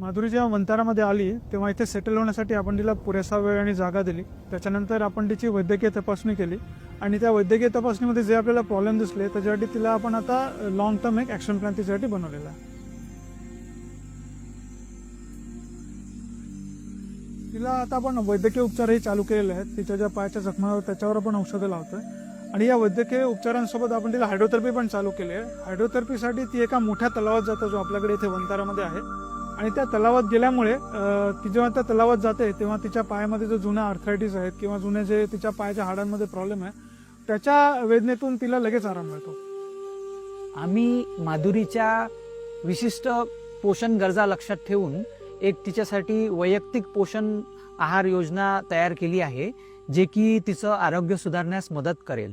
माधुरी जेव्हा वंतारामध्ये आली तेव्हा इथे सेटल होण्यासाठी आपण तिला पुरेसा वेळ आणि जागा दिली. त्याच्यानंतर आपण तिची वैद्यकीय तपासणी केली आणि त्या वैद्यकीय तपासणीमध्ये जे आपल्याला प्रॉब्लेम दिसले त्याच्यासाठी तिला आपण आता लॉंग टर्म एक ॲक्शन प्लॅन तिच्यासाठी बनवलेला आहे. तिला आता आपण वैद्यकीय उपचारही चालू केलेले आहेत. तिच्या ज्या पायाच्या जखमावर त्याच्यावर आपण औषधं लावतोय. आणि या वैद्यकीय उपचारांसोबत आपण तिला हायड्रोथेरपी पण चालू केली आहे. हायड्रोथेरपीसाठी ती एका मोठ्या तलावात जातो जो आपल्याकडे इथे वंतारामध्ये आहे. आणि त्या तलावात गेल्यामुळे ती जेव्हा त्या तलावात जाते तेव्हा तिच्या पायामध्ये जो जुना आर्थरायटिस आहेत किंवा जुने जे तिच्या पायाच्या हाडांमध्ये प्रॉब्लेम आहे त्याच्या वेदनेतून तिला लगेच आराम मिळतो. आम्ही माधुरीच्या विशिष्ट पोषण गरजा लक्षात ठेवून एक तिच्यासाठी वैयक्तिक पोषण आहार योजना तयार केली आहे जे की तिचं आरोग्य सुधारण्यास मदत करेल.